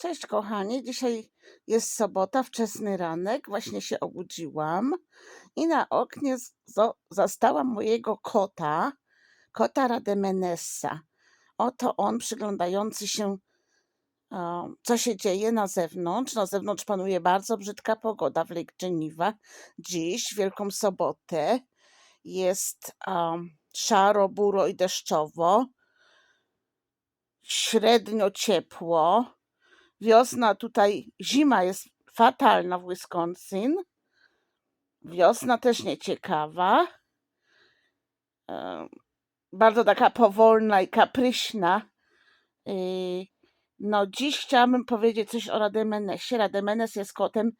Cześć kochani, dzisiaj jest sobota, wczesny ranek, właśnie się obudziłam i na oknie zastałam mojego kota, kota Rademenesa. Oto on przyglądający się, co się dzieje na zewnątrz. Na zewnątrz panuje bardzo brzydka pogoda w Lake Geneva. Dziś, Wielką Sobotę, jest szaro, buro i deszczowo, średnio ciepło. Wiosna tutaj, zima jest fatalna w Wisconsin. Wiosna też nieciekawa. Bardzo taka powolna i kapryśna. No, dziś chciałabym powiedzieć coś o Rademenesie. Rademenes jest kotem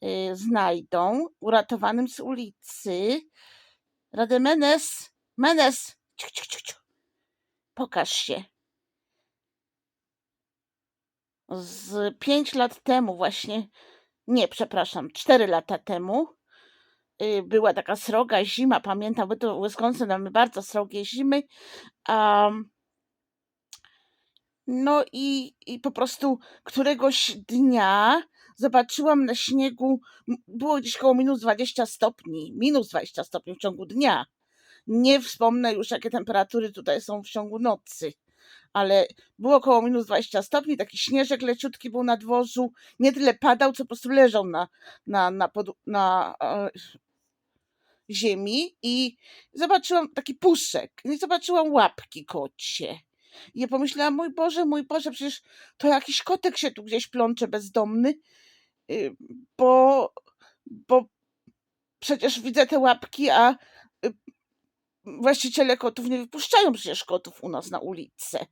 yy, znajdą, uratowanym z ulicy. Rademenes, Menes, ciu, ciu, ciu, ciu. pokaż się. Z pięć lat temu właśnie, nie, przepraszam, cztery lata temu y, była taka sroga zima, pamiętam, bo to w Wisconsin mamy bardzo srogie zimy. Um, no i, i po prostu któregoś dnia zobaczyłam na śniegu, było gdzieś koło minus 20 stopni, minus 20 stopni w ciągu dnia. Nie wspomnę już, jakie temperatury tutaj są w ciągu nocy, ale było koło minus 20 stopni, taki śnieżek leciutki był na dworzu, nie tyle padał, co po prostu leżał na, na, na, pod, na e, ziemi i zobaczyłam taki puszek i zobaczyłam łapki kocie. I ja pomyślałam, mój Boże, mój Boże, przecież to jakiś kotek się tu gdzieś plącze bezdomny, y, bo, bo przecież widzę te łapki, a właściciele kotów nie wypuszczają przecież kotów u nas na ulicę.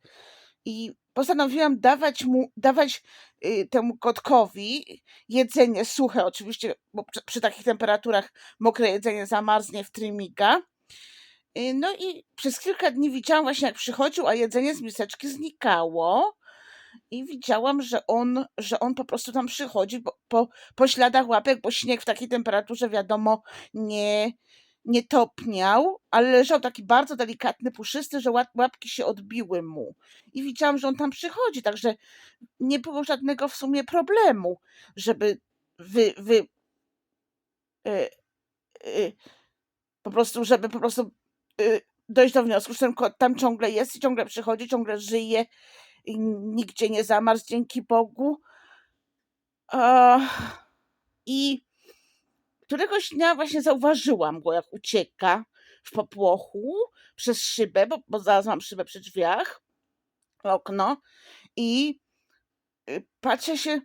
I postanowiłam dawać mu, dawać y, temu kotkowi jedzenie suche, oczywiście, bo przy, przy takich temperaturach mokre jedzenie zamarznie w trymiga. Y, No i przez kilka dni widziałam właśnie, jak przychodził, a jedzenie z miseczki znikało. I widziałam, że on, że on po prostu tam przychodzi po, po, po śladach łapek, bo śnieg w takiej temperaturze, wiadomo, nie, nie topniał, ale leżał taki bardzo delikatny, puszysty, że łap, łapki się odbiły mu. I widziałam, że on tam przychodzi, także nie było żadnego w sumie problemu, żeby wy, wy, y, y, po prostu, żeby po prostu y, dojść do wniosku, że ten kot tam ciągle jest i ciągle przychodzi, ciągle żyje i nigdzie nie zamarzł, dzięki Bogu. I któregoś dnia właśnie zauważyłam go, jak ucieka w popłochu przez szybę, bo, bo zaraz mam szybę przy drzwiach, okno i y, patrzę się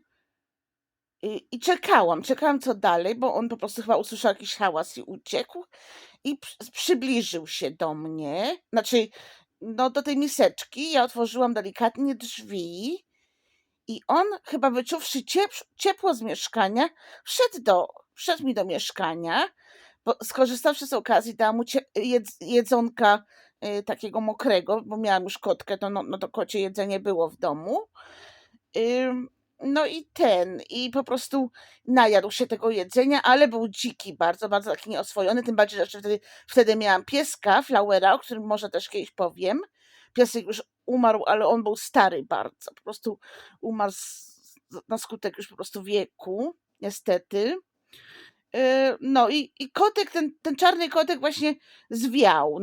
i, i czekałam, czekałam co dalej, bo on po prostu chyba usłyszał jakiś hałas i uciekł i przy, przybliżył się do mnie, znaczy no do tej miseczki, ja otworzyłam delikatnie drzwi i on chyba wyczuwszy ciep, ciepło z mieszkania, wszedł, do, wszedł mi do mieszkania, bo skorzystawszy z okazji dałam mu jedzonka y, takiego mokrego, bo miałam już kotkę, to, no, no to kocie jedzenie było w domu. No i ten, i po prostu najadł się tego jedzenia, ale był dziki, bardzo, bardzo taki nieoswojony, tym bardziej, że wtedy, wtedy miałam pieska, Flowera, o którym może też kiedyś powiem. Piesek już umarł, ale on był stary bardzo, po prostu umarł z- na skutek już po prostu wieku, niestety. Yy, No i, i kotek, ten, ten czarny kotek właśnie zwiał.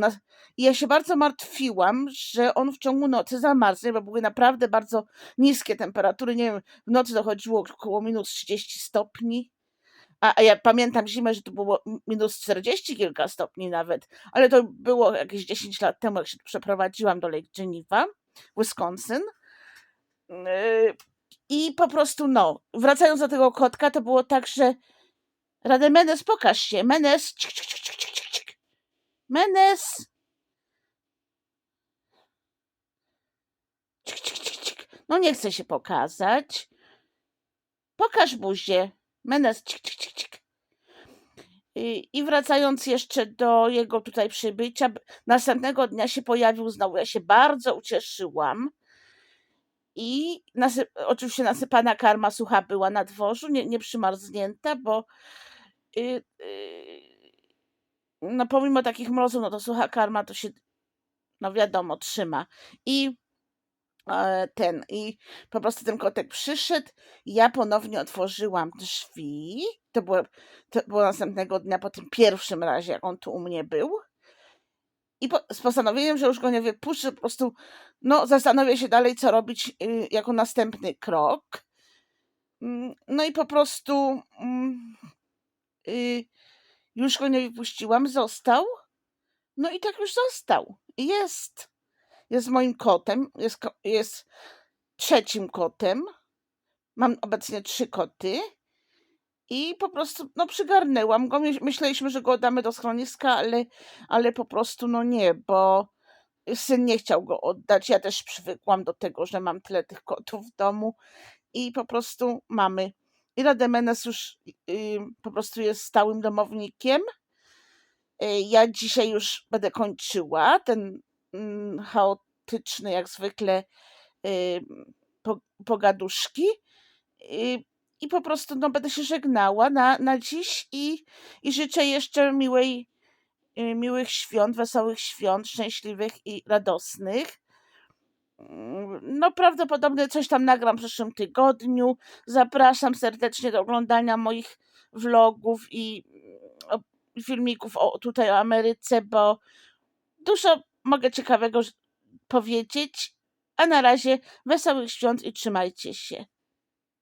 Ja się bardzo martwiłam, że on w ciągu nocy zamarznie, bo były naprawdę bardzo niskie temperatury. Nie wiem, w nocy dochodziło około minus 30 stopni. A, a ja pamiętam zimę, że to było minus 40 kilka stopni nawet, ale to było jakieś 10 lat temu, jak się przeprowadziłam do Lake Geneva, Wisconsin. Yy, I po prostu, no, wracając do tego kotka, to było tak, że Radę Menes, pokaż się. Menes. Cik, cik, cik, cik, cik. Menes. Cik, cik, cik, cik. No nie chce się pokazać. Pokaż buzię. Menes. Cik, cik, cik, cik. I, wracając jeszcze do jego tutaj przybycia, następnego dnia się pojawił znowu. Ja się bardzo ucieszyłam. I nasy- oczywiście nasypana karma sucha była na dworzu, nie, nie przymarznięta, bo y, y, no pomimo takich mrozów, no to sucha karma to się, no wiadomo, trzyma. I e, ten i po prostu ten kotek przyszedł, ja ponownie otworzyłam drzwi. To było, to było następnego dnia po tym pierwszym razie, jak on tu u mnie był. I po, z postanowieniem, że już go nie wypuszczę, po prostu no, zastanowię się dalej, co robić y, jako następny krok. Mm, No i po prostu mm, y, już go nie wypuściłam, został. No i tak już został. Jest. Jest moim kotem, jest, jest trzecim kotem. Mam obecnie trzy koty. I po prostu, no przygarnęłam go. Myśl- Myśleliśmy, że go oddamy do schroniska, ale, ale po prostu, no nie, bo syn nie chciał go oddać. Ja też przywykłam do tego, że mam tyle tych kotów w domu i po prostu mamy. I Rademenes już y, po prostu jest stałym domownikiem. Y, Ja dzisiaj już będę kończyła ten mm, chaotyczny, jak zwykle, y, po- pogaduszki. Y, I po prostu no, będę się żegnała na, na dziś i, i życzę jeszcze miłej, y, miłych świąt, wesołych świąt, szczęśliwych i radosnych. No, prawdopodobnie coś tam nagram w przyszłym tygodniu. Zapraszam serdecznie do oglądania moich vlogów i filmików o, tutaj o Ameryce, bo dużo mogę ciekawego powiedzieć. A na razie wesołych świąt i trzymajcie się.